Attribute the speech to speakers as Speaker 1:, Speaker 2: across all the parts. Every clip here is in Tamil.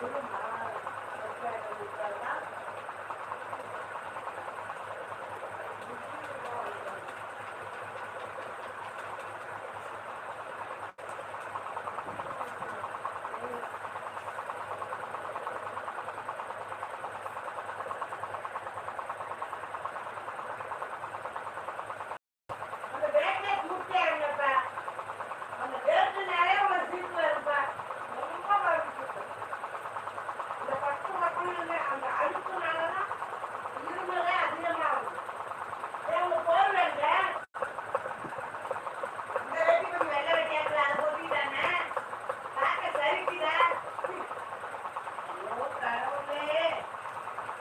Speaker 1: Thank you.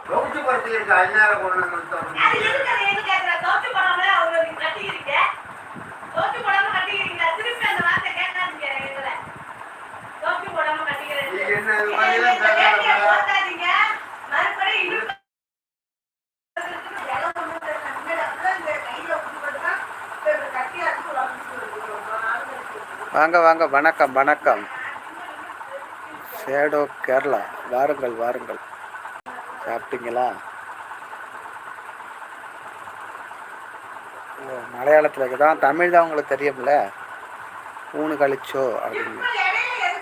Speaker 1: வருது. ரொம்ப நாள் கழிச்சு.
Speaker 2: வாங்க வாங்க வணக்கம் வணக்கம் ஷேடோ கேரளா வாருங்கள் வாருங்கள் சாப்பிட்டீங்களா? ஓ மலையாளத்தில் தான் தமிழ் தான் உங்களுக்கு தெரியும்ல? ஊனு கழிச்சோ அப்படின்னு.
Speaker 1: இப்ப இடையில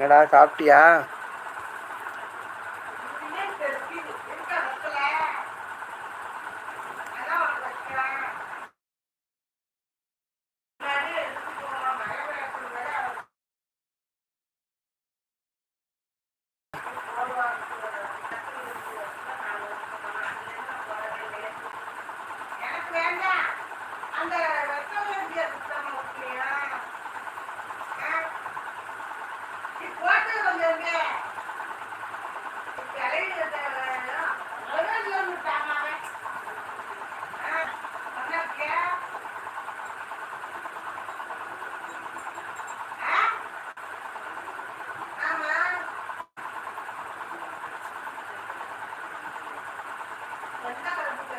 Speaker 2: என்னடா சாப்பிட்டியா
Speaker 1: இதுலயே தெரியுது. இருக்க வைக்கல. அதான் உனக்கு வைக்கிறேன். முன்னாடி எடுத்துட்டு போகலாம். மழை பெய்யறதுக்கு முன்னாடி அவன் எனக்கு வேண்டாம் அந்த வெத்தலை இந்தியா சுத்தமா ஓகேயா நீ போட்டு கொஞ்சம் இருங்க. கிளவி விட்டாங்க இருக்கியா ஆமா என்ன கிளம்பிட்டு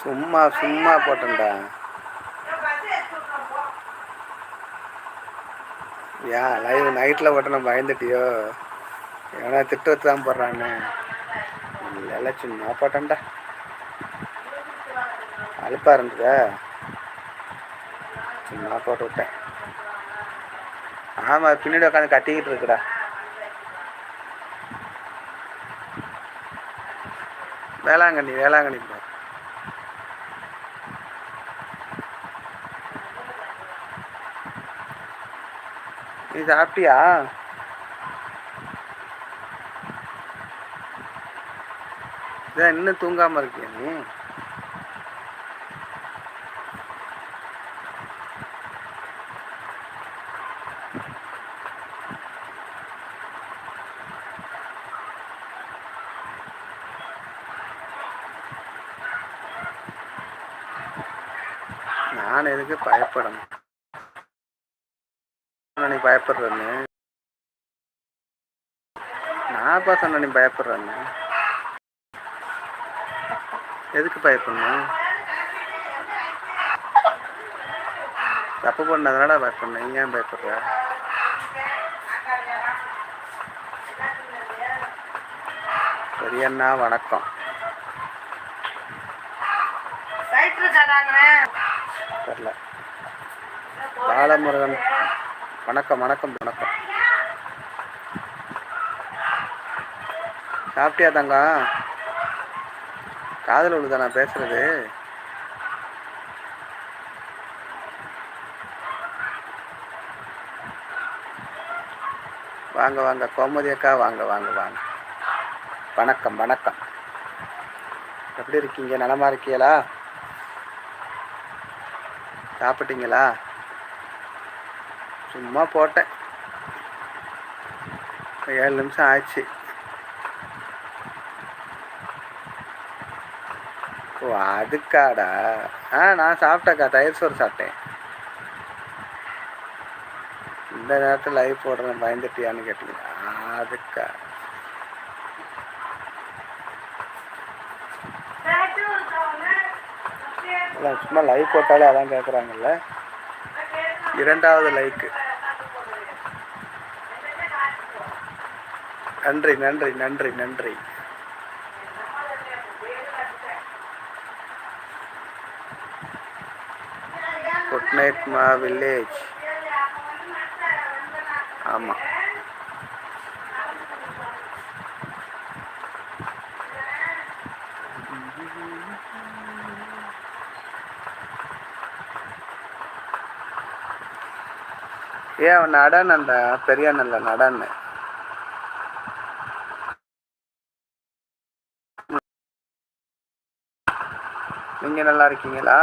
Speaker 2: சும்மா சும்மா போட்டேன்டா. ஏன் லைவ் நைட்டில் போட்டேன் பயந்துட்டியோ? ஏன்னா வச்சு தான் போடுறான்னு இல்லை சும்மா போட்டேன்டா. அலுப்பா இருந்ததா? சும்மா போட்டு விட்டேன். ஆமாம் பின்னாடி உட்காந்து கட்டிக்கிட்டு இருக்குடா. வேளாங்கண்ணி வேளாங்கண்ணி சாப்பிட்டியா இதான் இன்னும் தூங்காம இருக்கியா நீ? நான் எதுக்கு பயப்படணும்? பயப்படுறேன்னு. நான் பா சொன்ன நீ பயப்படுறேன்னு? எதுக்கு பயப்படணும்? தப்பு பண்ணதுனால பயப்படணும். நீ ஏன் பயப்படுற? பெரியண்ணா வணக்கம். தெரில பாலமுருகன். வணக்கம் வணக்கம் வணக்கம். சாப்பிட்டியா தங்கம் காதல் உள்ளதா நான் பேசுறது. வாங்க வாங்க கோமதி அக்கா வாங்க வாங்க வாங்க. வணக்கம் வணக்கம். எப்படி இருக்கீங்க? நலமா இருக்கீங்களா? சாப்பிட்டீங்களா? சும்மா போட்டேன். ஏழு நிமிஷம் ஆச்சு. ஓ அதுக்காடா? ஆ நான் சாப்பிட்டேக்கா தயிர் சோறு சாப்பிட்டேன். இந்த நேரத்தில் லைவ் போடுறேன் பயந்துட்டியான்னு கேட்டீங்க. அதுக்கா. சும்மா லைவ் போட்டாலே அதான் கேட்குறாங்கல்ல இரண்டாவது லைக்கு நன்றி நன்றி நன்றி நன்றி. குட் நைட் மா வில்லேஜ் ஆமாம் ஏன் அவன் நடன் அந்த பெரிய நல்ல நடன்னு. நீங்க நல்லா இருக்கீங்களா?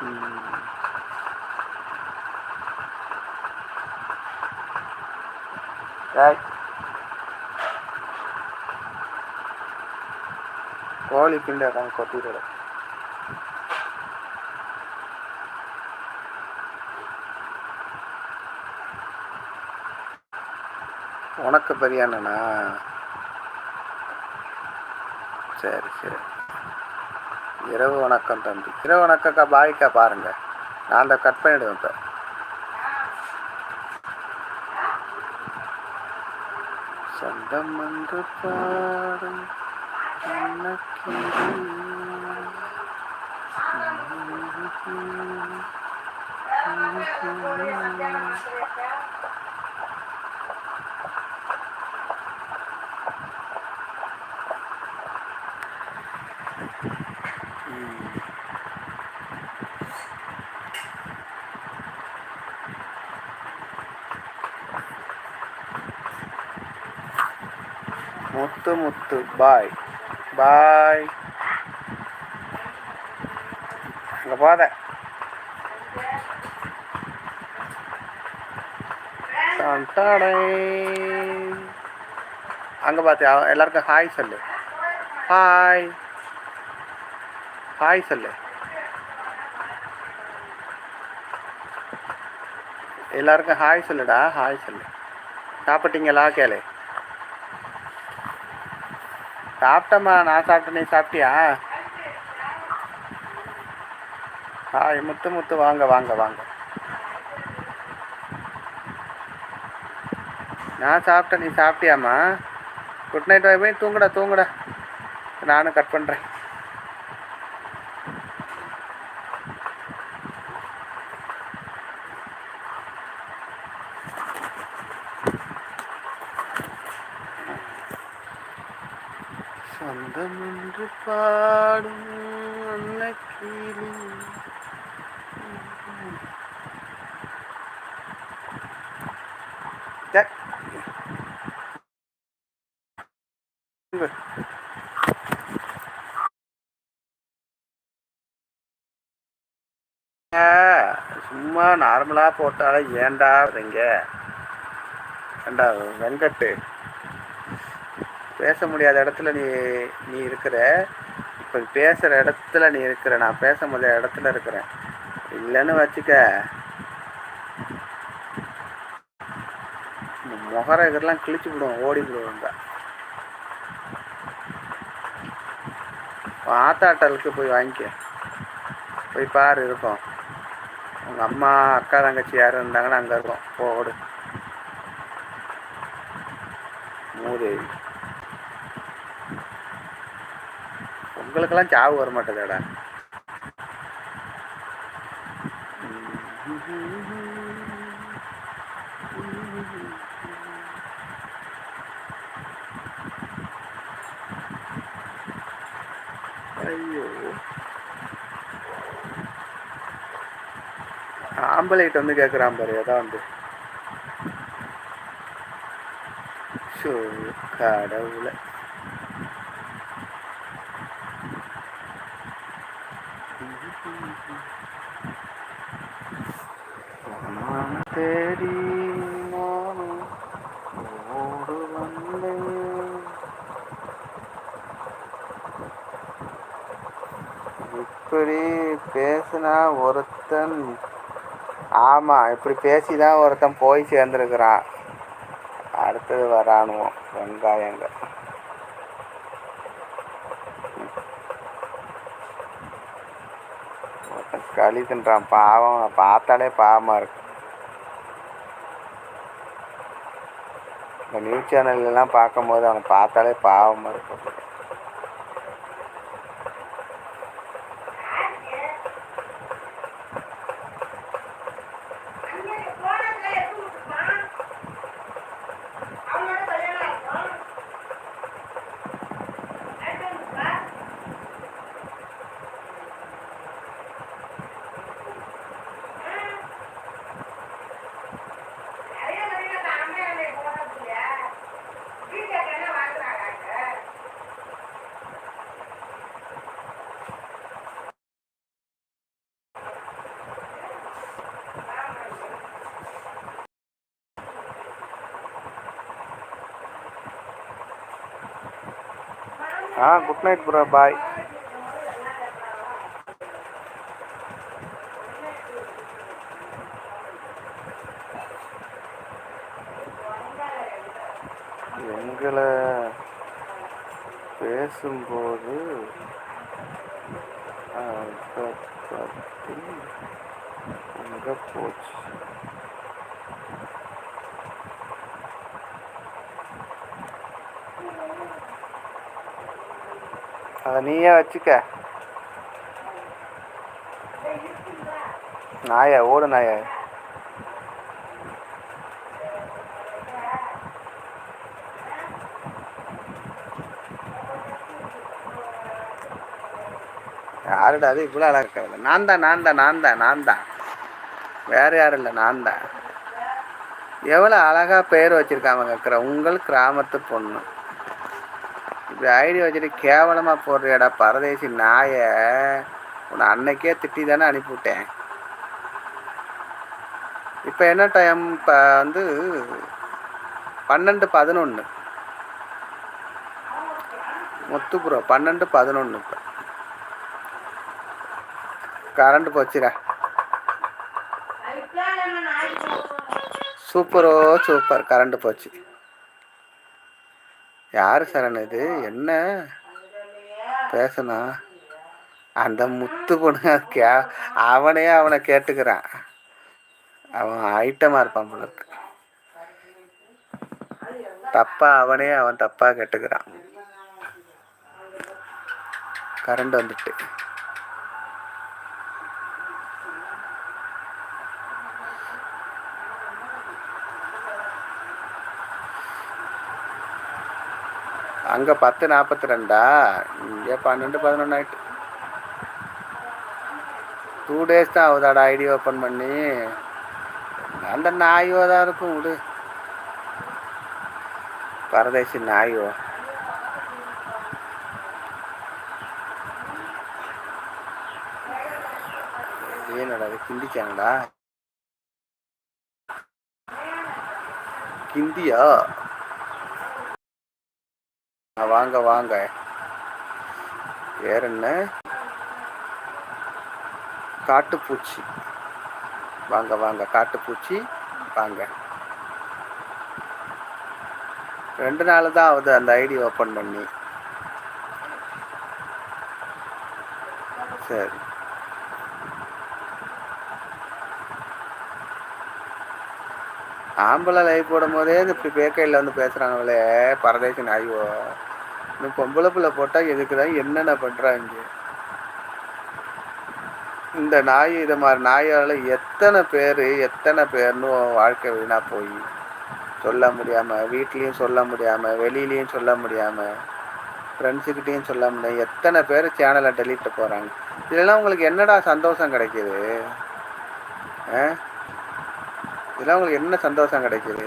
Speaker 2: கோழி ஏய். கோழி கிண்ட உனக்கு பெரிய அண்ணனா சரி சரி. இரவு வணக்கம் தம்பி. இரவு வணக்கக்கா பாய்க்கா பாருங்க. நான் அந்த கட் பண்ணிடுவேன் இப்போ. சொந்தம் வந்து பாடும் you. முத்து முத்து பாய் பாய் அங்கே போத அங்கே பார்த்து எல்லாருக்கும் ஹாய் சொல்லு ஹாய் ஹாய் சொல்லு எல்லாருக்கும் ஹாய் சொல்லுடா ஹாய் சொல்லு சாப்பிட்டீங்களா கேளு சாப்பிட்டம்மா நான் சாப்பிட்டேன் நீ சாப்பிட்டியா? ஹாய் முத்து முத்து வாங்க வாங்க வாங்க. நான் சாப்பிட்டேன் நீ சாப்பிட்டியாம்மா? குட் நைட் போய் தூங்குடா தூங்குடா. நானும் கட் பண்ணுறேன் சொந்தம் என்று பாடும் அன்னக்கிளி டே. இங்க. ஏ, சும்மா போட்டாலும் போட்டாலே ஏன்டா வரீங்க ஏண்டா வெங்கட்டு? பேச முடியாத இடத்துல நீ நீ இருக்கிற. இப்போ பேசுகிற இடத்துல நீ இருக்கிற. நான் பேச முடியாத இடத்துல இருக்கிறேன். இல்லைன்னு வச்சுக்க. முகர இதெல்லாம் கிழிச்சு விடுவோம் ஓடி விடுவோங்க ஆத்தாட்டலுக்கு போய் வாங்கிக்க. போய் பாரு இருக்கும். உங்கள் அம்மா அக்கா தங்கச்சி யாரும் இருந்தாங்கன்னா அங்கே இருக்கும். போடு மூதேவி. உங்களுக்கெல்லாம் சாவு வர மாட்டேதாடா ஆம்பளைகிட்ட வந்து கேட்குறான் பாரு அதான் வந்து. ஷோ கடவுளை. தேடி நானும் ஓடு வந்தேன். இப்படி பேசினா ஒருத்தன் ஆமாம் இப்படி பேசி தான் ஒருத்தன் போய் சேர்ந்துருக்குறான். அடுத்தது வரானுவோம் வெங்காயங்க. களி தின்றான் பாவம் பார்த்தாலே பாவமாக இருக்கு. இந்த நியூஸ் சேனல்லாம் பார்க்கும்போது அவனை பார்த்தாலே பாவமாக இருக்கும்
Speaker 1: அன்னைக்கு போனதுல எப்படி விட்டுருப்பான்? அவனோட கல்யாணம் ஆகும். அடுத்து வந்துப்பா. நிறைய நிறைய அம்மையா அன்னைக்கு போனது இல்லையா? வீட்டுல என்ன வாங்குறாங்க அங்க?
Speaker 2: ஆ குட் நைட் ப்ரோ பாய் எங்களை பேசும்போது அங்கே போச்சு. அதை நீயே வச்சுக்க. நாயா ஓடு நாயா. யாருடா அது? இவ்வளோ அழகா நான் தான் நான் தான் நான் தான் நான் தான். வேறு யாரும் இல்லை நான் தான். எவ்வளோ அழகா பெயர் வச்சுருக்காங்க உங்கள் கிராமத்து பொண்ணு. இப்படி ஐடி வச்சுட்டு கேவலமாக போடுறியாடா பரதேசி நாயை. உன்னை அன்னைக்கே திட்டி தானே அனுப்பிவிட்டேன். இப்போ என்ன டைம் இப்போ வந்து பன்னெண்டு பதினொன்று முத்து ப்ரோ பன்னெண்டு பதினொன்று இப்போ. கரண்ட் போச்சுடா. சூப்பரோ சூப்பர் கரண்ட் போச்சு. யார் சரண் இது? என்ன? பேசணும் அந்த முத்து பொண்ணு கே அவனே அவனை கேட்டுக்கிறான். அவன் ஐட்டமாக இருப்பான் போல தப்பா அவனே அவன் தப்பாக கேட்டுக்கிறான். கரண்ட் வந்துட்டு. அங்கே பத்து நாற்பத்தி ரெண்டா இங்கே பன்னெண்டு பதினொன்று ஆகிட்டு டூ டேஸ் தான் ஆகுதாடா ஐடி ஓப்பன் பண்ணி. அந்த நாயோ தான் இருக்கும் விடு. பரதேசி நாயோ. ஏனடா அது கிண்டிச்சாங்கடா கிந்தியா வாங்க வாங்க. வேற என்ன? காட்டுப்பூச்சி. வாங்க வாங்க காட்டுப்பூச்சி. வாங்க. ரெண்டு நாள் தான் ஆகுது அந்த ஐடி ஓப்பன் பண்ணி. சரி. ஆம்பளை லைவ் போடும் போதே இது இப்படி பேக்கையில் வந்து பேசுகிறாங்களே பரதேசன் ஐயோ இன்னும் பொம்பளை பிள்ளை போட்டால் எதுக்கு தான் என்னென்ன பண்ணுறாங்க இந்த நாய் இதை மாதிரி நாயால் எத்தனை பேர் எத்தனை பேர்னு வாழ்க்கை வீணாக போய்? சொல்ல முடியாமல் வீட்லேயும் சொல்ல முடியாமல் வெளியிலையும் சொல்ல முடியாமல் ஃப்ரெண்ட்ஸுக்கிட்டேயும் சொல்ல முடியாது எத்தனை பேர் சேனலை டெலீட் போகிறாங்க இதெல்லாம் உங்களுக்கு என்னடா சந்தோஷம் கிடைக்குது? ஆ? இதெல்லாம் உங்களுக்கு என்ன சந்தோஷம் கிடைக்குது?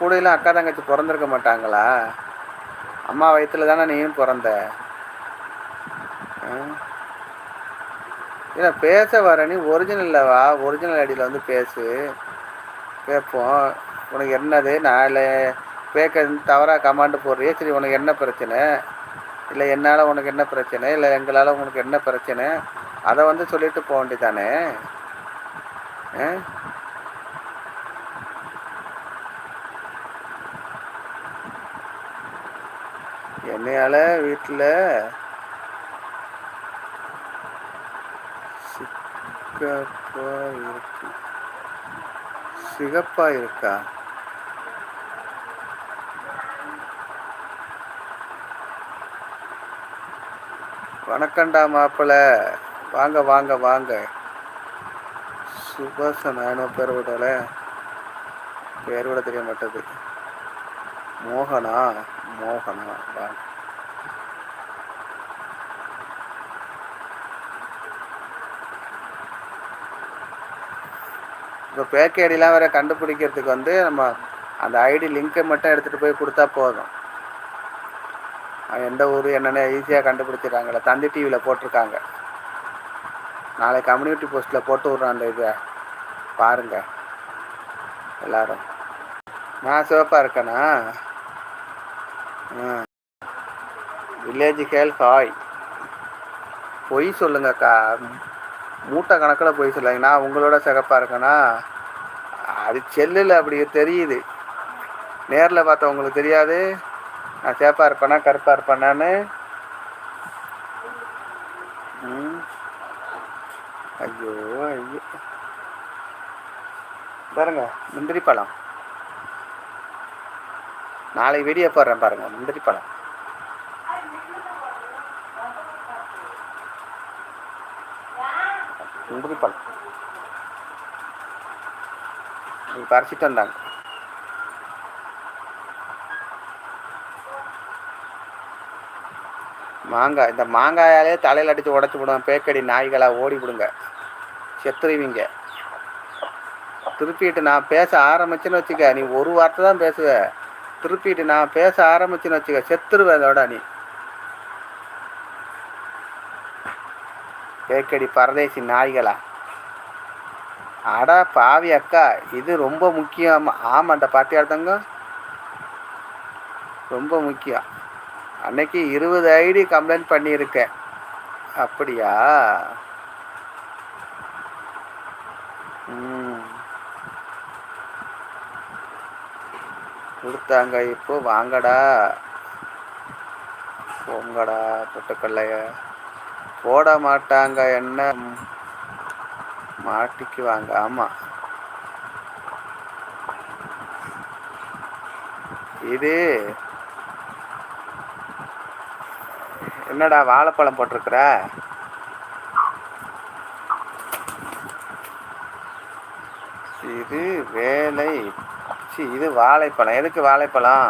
Speaker 2: கூடையெல்லாம் அக்கா தங்கச்சி பிறந்திருக்க மாட்டாங்களா? அம்மா வயிற்றுல தானே நீயும் பிறந்த? ஆ? இல்லை பேச வர நீ ஒரிஜினலில் வா. ஒரிஜினல் ஐடியில் வந்து பேசு. கேட்போம் உனக்கு என்னது? நாலு பேக்க தவறாக கமாண்டு போடுறியே? சரி உனக்கு என்ன பிரச்சனை? இல்லை என்னால் உனக்கு என்ன பிரச்சனை? இல்லை எங்களால் உனக்கு என்ன பிரச்சனை? அதை வந்து சொல்லிட்டு போக வேண்டியதானே ஆ அதனால் வீட்டில் சிகப்பா இருக்கு. சிகப்பா இருக்கா? வணக்கம்டா மாப்பிள்ள வாங்க வாங்க வாங்க. சுபாசன பேர் விடல பேர் விட தெரிய மாட்டேது. மோகனா? மோகனா வாங்க. இப்போ ஃபேக் ஐடிலாம் வேறு கண்டுபிடிக்கிறதுக்கு வந்து நம்ம அந்த ஐடி லிங்கை மட்டும் எடுத்துகிட்டு போய் கொடுத்தா போதும். எந்த ஊர் என்னென்ன ஈஸியாக கண்டுபிடிச்சிடுறாங்களே தந்தி டிவியில் போட்டிருக்காங்க. நாளை கம்யூனிட்டி போஸ்ட்டில் போட்டு விட்றான் அந்த இதை. பாருங்கள் எல்லாரும். நான் சிவப்பாக இருக்கேனா? வில்லேஜ் கேள் ஹாய் பொய் சொல்லுங்கக்கா. மூட்டை கணக்கில் போய் சொல்லுங்க நான் உங்களோட சிகப்பாக இருக்கேன்னா அது செல்லில் அப்படி தெரியுது. நேரில் பார்த்தா உங்களுக்கு தெரியாது. நான் சேப்பாக இருப்பேனா கருப்பாக இருப்பேனான்னு. ம். ஐயோ ஐயோ. பாருங்க முந்திரி பழம். நாளை வீடியோ போடுறேன் பாருங்கள் முந்திரி பழம். முந்திரி பழம் இது பறிச்சிட்டு வந்தாங்க மாங்காய் இந்த மாங்காயாலே தலையில் அடித்து உடச்சி விடுவேன் பேக்கடி நாய்களா ஓடி விடுங்க. செத்துருவீங்க. திருப்பிட்டு நான் பேச ஆரம்பிச்சேன்னு வச்சுக்க நீ ஒரு வார்த்தை தான் பேசுவ. திருப்பிட்டு நான் பேச ஆரம்பிச்சேன்னு வச்சுக்க செத்துருவேன் அதோட நீ. ஏக்கடி பரதேசி நாய்களா? அடா பாவி அக்கா இது ரொம்ப முக்கியம். ஆமாண்டா பாத்தியார்த்தங்க ரொம்ப முக்கியம். அன்னைக்கு இருபது ஐடி கம்ப்ளைண்ட் பண்ணியிருக்கேன் அப்படியா? கொடுத்தாங்க இப்போ வாங்கடா. போங்கடா பொட்டுக்கல்லைய. போட மாட்டாங்க என்ன? மாட்டிக்குவாங்க ஆமாம் இது என்னடா வாழைப்பழம் போட்டிருக்கிற? இது வேலை. இது வாழைப்பழம். எதுக்கு வாழைப்பழம்?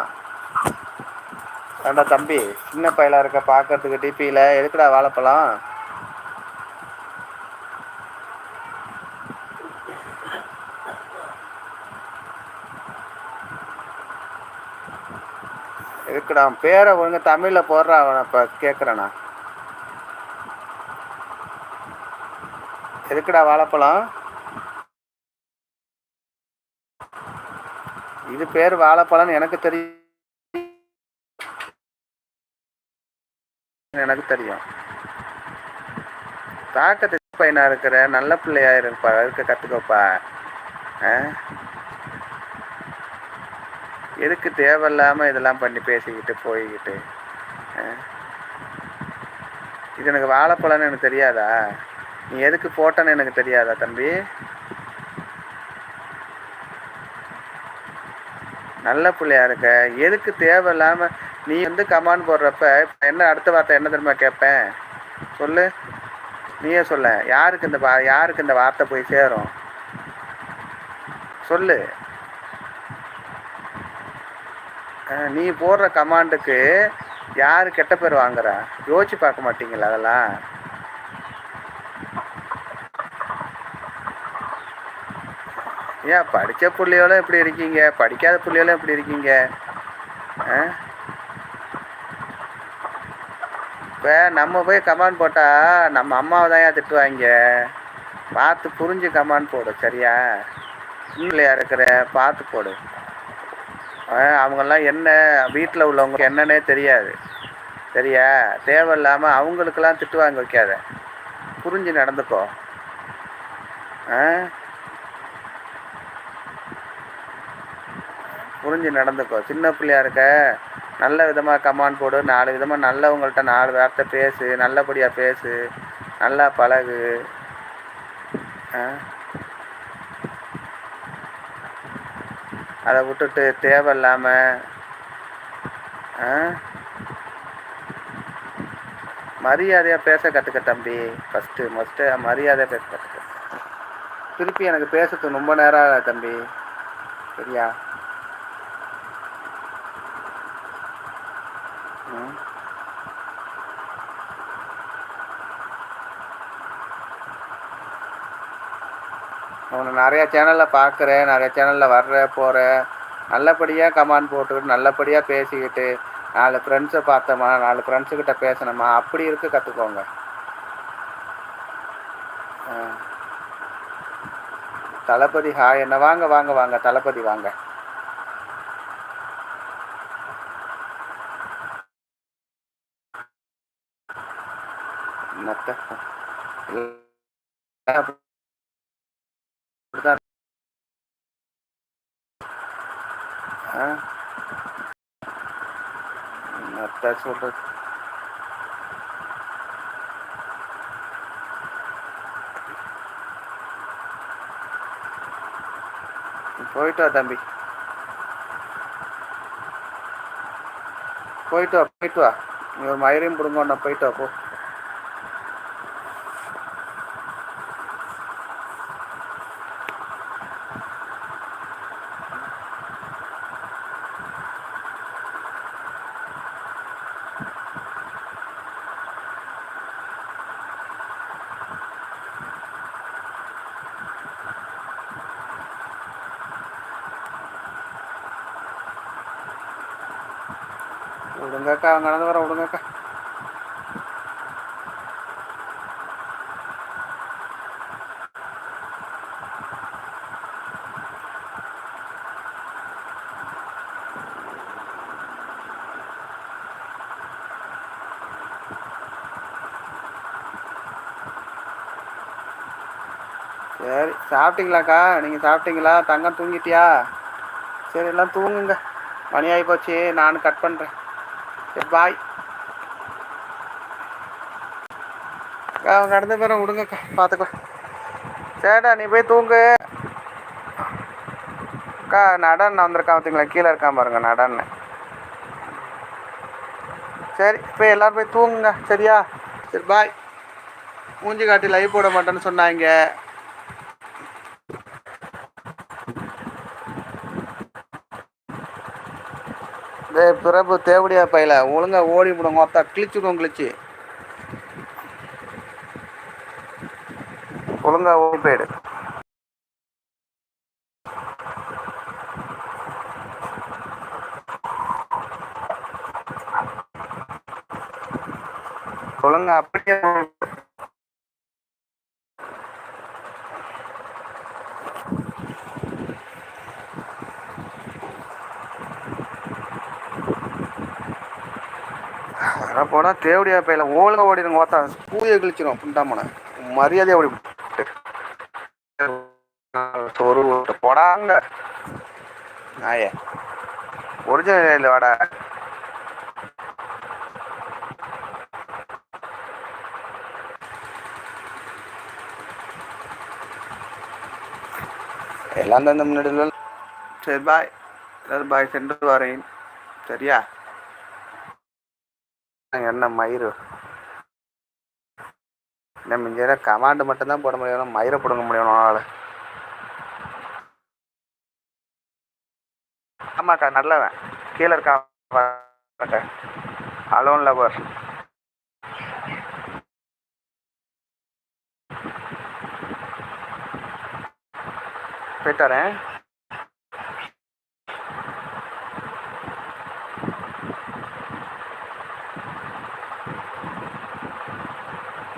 Speaker 2: ஏண்டா தம்பி சின்ன பையலா இருக்க பார்க்கறதுக்கு டிபியில் எதுக்குடா வாழைப்பழம் எதுக்குடா பேரை ஒழுங்கா தமிழில் போடுறா அவனை இப்போ கேட்குறேண்ணா எதுக்குடா வாழைப்பழம் இது பேர் வாழைப்பழம்னு எனக்கு தெரியும். எனக்கு தெரியும். தாக்கத்தை பையனா இருக்கிற நல்ல பிள்ளையா இருப்பா. இருக்க கத்துக்கோப்பா. எதுக்கு தேவையில்லாமல் இதெல்லாம் பண்ணி பேசிக்கிட்டு போய்கிட்டு இது எனக்கு வாழைப்பழம்னு எனக்கு தெரியாதா? நீ எதுக்கு போட்டேன்னு எனக்கு தெரியாதா தம்பி? நல்ல பிள்ளையா இருக்க. எதுக்கு தேவையில்லாமல் நீ வந்து கமாண்ட் போடுறப்ப என்ன அடுத்த வார்த்தை என்ன தெரியுமா கேட்பேன் சொல்லு. நீயே சொல்ல. யாருக்கு இந்த வா யாருக்கு இந்த வார்த்தை போய் சேரும்? சொல்லு. நீ போடுற கமாண்டுக்கு யார் கெட்ட பேர் வாங்குறா? யோசிச்சு பார்க்க மாட்டீங்களா அதெல்லாம்? ஏன் படித்த பிள்ளையோளும் எப்படி இருக்கீங்க? படிக்காத பிள்ளையோளும் எப்படி இருக்கீங்க? ஆ? இப்போ நம்ம போய் கமாண்ட் போட்டால் நம்ம அம்மாவை தான் திட்டுவாங்க. பார்த்து புரிஞ்சு கமாண்ட் போடு சரியா? இல்லையா இருக்கிற பார்த்து போடு. ஆ, அவங்கெல்லாம் என்ன வீட்டில் உள்ளவங்களுக்கு என்னன்னே தெரியாது. சரியா? தேவையில்லாமல் அவங்களுக்கெல்லாம் திட்டு வாங்க வைக்காத. புரிஞ்சு நடந்துக்கோ. ஆ? புரிஞ்சு நடந்துக்கோ. சின்ன பிள்ளையா இருக்க நல்ல விதமாக கமாண்ட் போடு நாலு விதமாக நல்லவங்கள்ட்ட நாலு வார்த்தை பேசு நல்லபடியாக பேசு நல்லா பழகு. அதை விட்டுட்டு தேவையில்லாமல் ஆ? மரியாதையாக பேச கற்றுக்க தம்பி. ஃபஸ்ட்டு மஸ்ட்டு மரியாதையாக பேச கற்றுக்க திருப்பி எனக்கு பேசுறதுக்கு ரொம்ப நேரம் தம்பி. சரியா? நிறையா சேனலில் பார்க்குறேன் நிறைய சேனலில் வர்றேன் போகிறேன் நல்லபடியாக கமெண்ட் போட்டுக்கிட்டு நல்லபடியாக பேசிக்கிட்டு நாலு ஃப்ரெண்ட்ஸை பார்த்தோமா நாலு ஃப்ரெண்ட்ஸுக்கிட்ட பேசணுமா அப்படி இருக்க கற்றுக்கோங்க தளபதி ஹாய் என்ன வாங்க வாங்க வாங்க தளபதி வாங்க. என்னத்த? சொல்றது? போயிட்டு வா தம்பி. போயிட்டு வா போயிட்டு வா. நீ ஒரு மயிரையும் பிடுங்க நான் போயிட்டு வா போ விடுங்கக்கா அவங்க நடந்து வர விடுங்கக்கா சரி சாப்பிட்டீங்களாக்கா? நீங்கள் சாப்பிட்டீங்களா? தங்கம் தூங்கிட்டியா? சரி எல்லாம் தூங்குங்க. மணி ஆகி போச்சு. நானும் கட் பண்ணுறேன் சரி பாய் அக்கா அவங்க நடந்த பேரை விடுங்கக்கா. பார்த்துக்கலாம் சரிடா நீ போய் தூங்கு. அக்கா நடன் வந்திருக்கான் பார்த்தீங்களா கீழே இருக்கான் பாருங்க நடன்னு. சரி போய் எல்லோரும் போய் தூங்குங்க. சரியா? சரி பாய் மூஞ்சி காட்டி லைவ் போட மாட்டேன்னு சொன்னாங்க. பிறப்பு தேவடியா பையல. ஒழுங்கா ஓடி விடுங்க ஒருத்தா கிழிச்சுடுவோம் கிழிச்சு. ஒழுங்கா ஓடி போயிடு. ஒழுங்கா அப்படியே அதான் போனால் தேவடியா பையில ஒழுங்கா ஓடிடுங்க ஓத்தா பூயை கிழிச்சிடும் புண்டாமனை மரியாதையாக ஓடி சொரு போடாங்க. நாயே ஒரிஜினல் இல்லை வாடா. எல்லாம் தான் இந்த முன்னாடி சரி பாய் எல்லாரும் பாய் சென்று வரேன். சரியா? என்ன மயிறு. நம்ம இங்கே கமாண்டு மட்டும்தான் போட முடியும். மயிரை பிடுங்க முடியும் அவனால் ஆமாக்கா நல்லவன். கீழே இருக்கான் அலோன் லவர் போயிட்டாரேன்